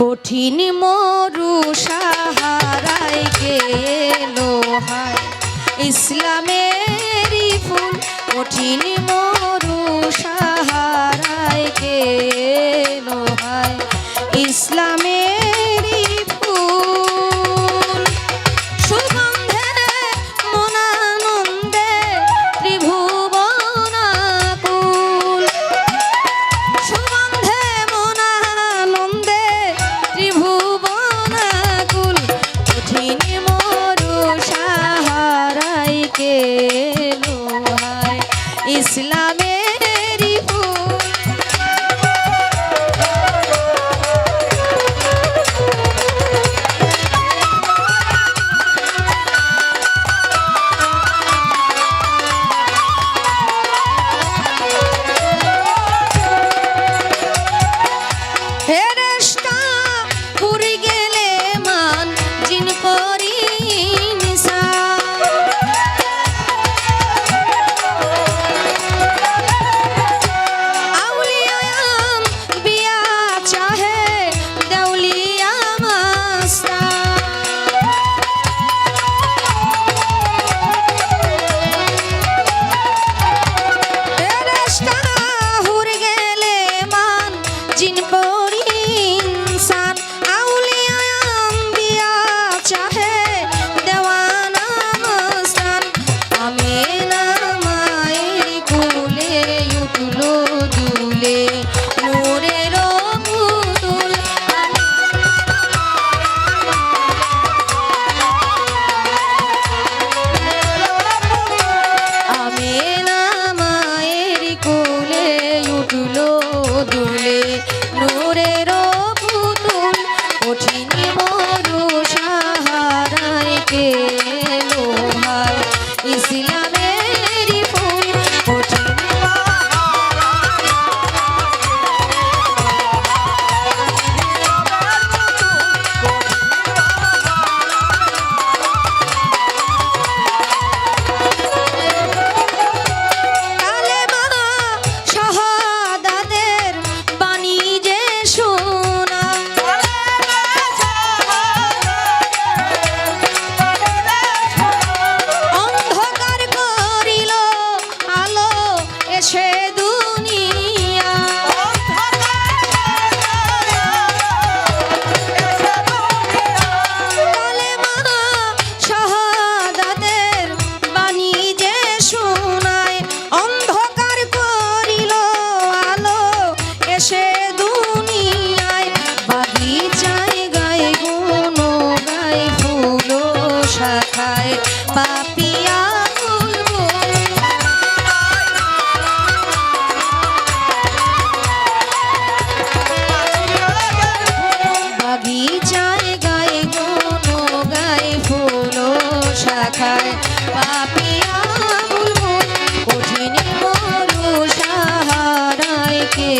কঠিন মরু সাহারাই গেলো হায়। ইসলামেরই ফুল কঠিন মরু শাখায় পাপিয়া বুলবুল কঠিন মরু সাহারায় কে